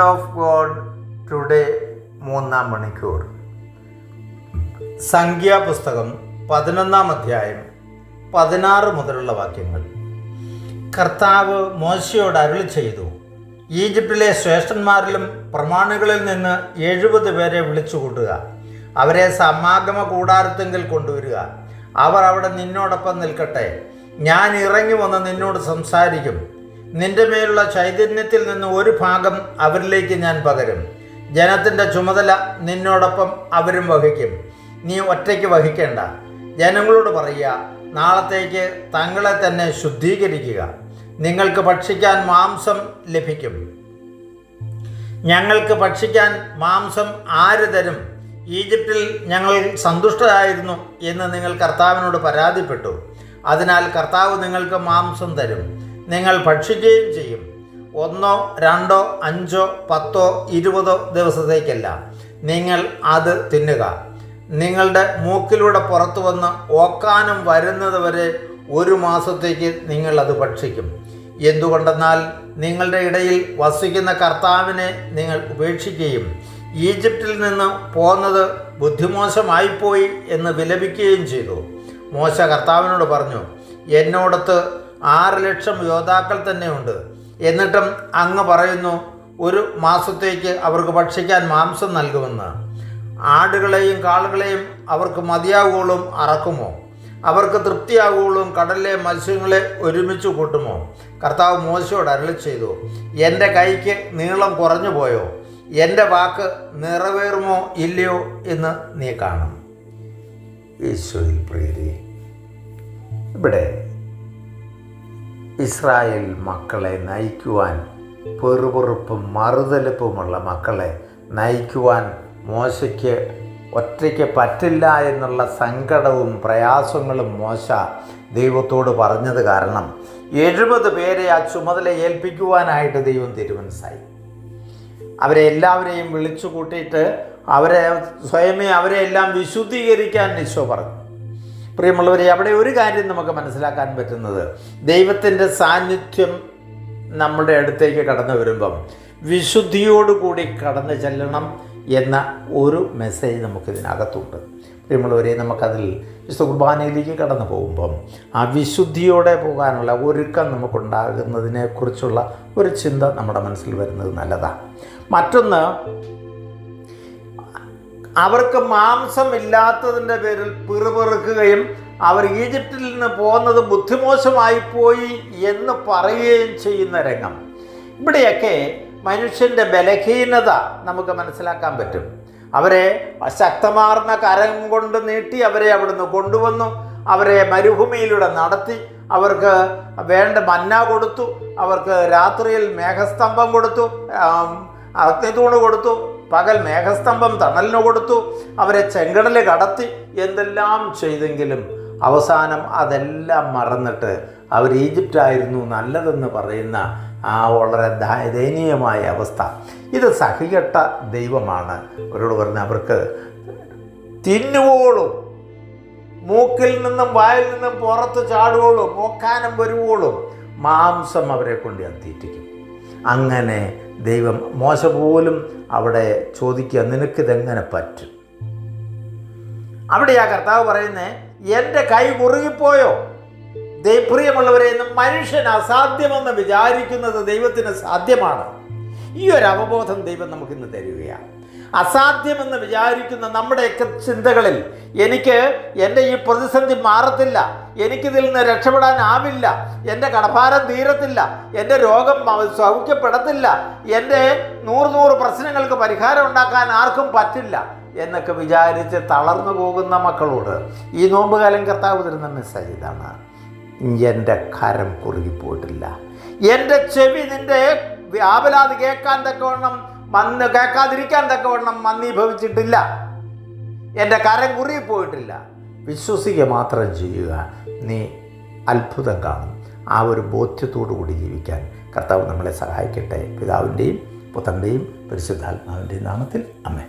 Word of God today മൂന്നാം മണിക്കൂർ. സംഖ്യാപുസ്തകം പതിനൊന്നാം അധ്യായം പതിനാറ് മുതലുള്ള വാക്യങ്ങൾ. കർത്താവ് മോശയോട് അരുളി ചെയ്തു ഈജിപ്തിലെ ശ്രേഷ്ഠന്മാരിലും പ്രമാണികളിൽ നിന്ന് എഴുപത് പേരെ വിളിച്ചു കൂട്ടുക അവരെ സമാഗമ കൂടാരത്തെങ്കിൽ കൊണ്ടുവരിക. അവർ അവിടെ നിന്നോടൊപ്പം നിൽക്കട്ടെ. ഞാൻ ഇറങ്ങി വന്ന് നിന്നോട് സംസാരിക്കും. നിന്റെ മേലുള്ള ചൈതന്യത്തിൽ നിന്ന് ഒരു ഭാഗം അവരിലേക്ക് ഞാൻ പകരും. ജനത്തിന്റെ ചുമതല നിന്നോടൊപ്പം അവരും വഹിക്കും. നീ ഒറ്റയ്ക്ക് വഹിക്കേണ്ട. ജനങ്ങളോട് പറയുക നാളത്തേക്ക് തങ്ങളെ തന്നെ ശുദ്ധീകരിക്കുക. നിങ്ങൾക്ക് ഭക്ഷിക്കാൻ മാംസം ലഭിക്കും. ഞങ്ങൾക്ക് ഭക്ഷിക്കാൻ മാംസം ആര് തരും? ഈജിപ്തിൽ ഞങ്ങൾ സന്തുഷ്ടരായിരുന്നു എന്ന് നിങ്ങൾ കർത്താവിനോട് പരാതിപ്പെട്ടു. അതിനാൽ കർത്താവ് നിങ്ങൾക്ക് മാംസം തരും. നിങ്ങൾ ഭക്ഷിക്കുകയും ചെയ്യും. ഒന്നോ രണ്ടോ അഞ്ചോ പത്തോ ഇരുപതോ ദിവസത്തേക്കല്ല. നിങ്ങൾ അത് തിന്നുക. നിങ്ങളുടെ മൂക്കിലൂടെ പുറത്തു വന്ന് ഓക്കാനം വരുന്നത് വരെ ഒരു മാസത്തേക്ക് നിങ്ങൾ അത് ഭക്ഷിക്കും. എന്തുകൊണ്ടെന്നാൽ നിങ്ങളുടെ ഇടയിൽ വസിക്കുന്ന കർത്താവിനെ നിങ്ങൾ ഉപേക്ഷിക്കുകയും ഈജിപ്തിൽ നിന്ന് പോന്നത് ബുദ്ധിമോശമായിപ്പോയി എന്ന് വിലപിക്കുകയും ചെയ്തു. മോശ കർത്താവിനോട് പറഞ്ഞു എന്നോടത്ത് ആറ് ലക്ഷം യോദ്ധാക്കൾ തന്നെയുണ്ട്. എന്നിട്ടും അങ്ങ് പറയുന്നു ഒരു മാസത്തേക്ക് അവർക്ക് ഭക്ഷിക്കാൻ മാംസം നൽകുമെന്ന്. ആടുകളെയും കാളുകളെയും അവർക്ക് മതിയാകുവോളും അറക്കുമോ? അവർക്ക് തൃപ്തിയാകുവോളും കടലിലെ മത്സ്യങ്ങളെ ഒരുമിച്ച് കൂട്ടുമോ? കർത്താവ് മോശയോട് അരളി ചെയ്തു എന്റെ കൈക്ക് നീളം കുറഞ്ഞു പോയോ? എന്റെ വാക്ക് നിറവേറുമോ ഇല്ലയോ എന്ന് നീ കാണും. ഈശോയിൽ പ്രിയരെ ഇവിടെ ഇസ്രായേൽ മക്കളെ നയിക്കുവാൻ പെറുപെറുപ്പും മറുതലിപ്പുമുള്ള മക്കളെ നയിക്കുവാൻ മോശയ്ക്ക് ഒറ്റയ്ക്ക് പറ്റില്ല എന്നുള്ള സങ്കടവും പ്രയാസങ്ങളും മോശ ദൈവത്തോട് പറഞ്ഞത് കാരണം എഴുപത് പേരെ ആ ചുമതല ഏൽപ്പിക്കുവാനായിട്ട് ദൈവം തീരുമാനിച്ചായി അവരെ എല്ലാവരെയും വിളിച്ചു കൂട്ടിയിട്ട് അവരെ സ്വയമേ അവരെ എല്ലാം വിശുദ്ധീകരിക്കാൻ ഈശോ പറഞ്ഞു. പ്രിയമുള്ളവരെ അവിടെ ഒരു കാര്യം നമുക്ക് മനസ്സിലാക്കാൻ പറ്റുന്നത്. ദൈവത്തിന്റെ സാന്നിധ്യം നമ്മുടെ അടുത്തേക്ക് കടന്നു വരുമ്പം വിശുദ്ധിയോടുകൂടി കടന്നു ചെല്ലണം എന്ന ഒരു മെസ്സേജ് നമുക്കിതിനകത്തുണ്ട്. പ്രിയമുള്ളവരെ നമുക്കതിൽ വിശുദ്ധ കുർബാനയിലേക്ക് കടന്നു പോകുമ്പം ആ വിശുദ്ധിയോടെ പോകാനുള്ള ഒരുക്കം നമുക്കുണ്ടാകുന്നതിനെക്കുറിച്ചുള്ള ഒരു ചിന്ത നമ്മുടെ മനസ്സിൽ വരുന്നത് നല്ലതാണ്. മറ്റൊന്ന് അവർക്ക് മാംസം മാംസമില്ലാത്തതിന്റെ പേരിൽ പിറുപിറുക്കുകയും അവർ ഈജിപ്തിൽ നിന്ന് പോകുന്നത് ബുദ്ധിമോശമായി പോയി എന്ന് പറയുകയും ചെയ്യുന്ന രംഗം. ഇവിടെയൊക്കെ മനുഷ്യന്റെ ബലഹീനത നമുക്ക് മനസ്സിലാക്കാൻ പറ്റും. അവരെ ശക്തമാർന്ന കരം കൊണ്ട് നീട്ടി അവരെ അവിടുന്ന് കൊണ്ടുവന്നു. അവരെ മരുഭൂമിയിലൂടെ നടത്തി. അവർക്ക് വേണ്ട മന്ന കൊടുത്തു. അവർക്ക് രാത്രിയിൽ മേഘസ്തംഭം കൊടുത്തു. അഗ്നിതൂണ് കൊടുത്തു. പകൽ മേഘസ്തംഭം തണലിന് കൊടുത്തു. അവരെ ചെങ്കടൽ കടത്തി. എന്തെല്ലാം ചെയ്തെങ്കിലും അവസാനം അതെല്ലാം മറന്നിട്ട് അവർ ഈജിപ്റ്റായിരുന്നു നല്ലതെന്ന് പറയുന്ന ആ വളരെ ദയനീയമായ അവസ്ഥ. ഇത് സഹികെട്ട ദൈവമാണ്. അവരോട് പറഞ്ഞ അവർക്ക് തിന്നുവോളും. മൂക്കിൽ നിന്നും വായിൽ നിന്നും പുറത്ത് ചാടുവോളും. പോക്കാനം വരുവോളും. മാംസം അവരെ കൊണ്ട് ഞാൻ തീറ്റിക്കും. അങ്ങനെ ദൈവം മോശ പോലും അവിടെ ചോദിക്കുക നിനക്കിതെങ്ങനെ പറ്റും? അവിടെയാ കർത്താവ് പറയുന്നത് എന്റെ കൈ കുറുകിപ്പോയോ? പ്രിയമുള്ളവരെ മനുഷ്യൻ അസാധ്യമെന്ന് വിചാരിക്കുന്നത് ദൈവത്തിന് സാധ്യമാണ്. ഈ ഒരു അവബോധം ദൈവം നമുക്കിന്ന് തരികയാണ്. അസാധ്യമെന്ന് വിചാരിക്കുന്ന നമ്മുടെയൊക്കെ ചിന്തകളിൽ എനിക്ക് എന്റെ ഈ പ്രതിസന്ധി മാറത്തില്ല. എനിക്കിതിൽ നിന്ന് രക്ഷപ്പെടാനാവില്ല. എന്റെ കടഭാരം തീരത്തില്ല. എന്റെ രോഗം സൗഖ്യപ്പെടത്തില്ല. എന്റെ നൂറ് നൂറ് പ്രശ്നങ്ങൾക്ക് പരിഹാരം ഉണ്ടാക്കാൻ ആർക്കും പറ്റില്ല എന്നൊക്കെ വിചാരിച്ച് തളർന്നു പോകുന്ന മക്കളോട് ഈ നോമ്പുകാലം കർത്താവ് തരുന്ന മെസ്സേജ് ഇതാണ്. എന്റെ കരം കുറുകിപ്പോയിട്ടില്ല എന്റെ ചെവി നിന്റെ വ്യാപലാതി കേൾക്കാൻ തക്കവണ്ണം മന്ന് കേൾക്കാതിരിക്കാൻ തക്കവണ്ണം മന്ദീഭവിച്ചിട്ടില്ല എന്റെ കരം കുറുകിപ്പോയിട്ടില്ല വിശ്വസിക്കുക മാത്രം ചെയ്യുക. നീ അത്ഭുതം കാണും. ആ ഒരു ബോധ്യത്തോടു കൂടി ജീവിക്കാൻ കർത്താവ് നമ്മളെ സഹായിക്കട്ടെ. പിതാവിന്റെയും പുത്രന്റെയും പരിശുദ്ധാത്മാവിന്റെയും നാമത്തിൽ. അമ്മേ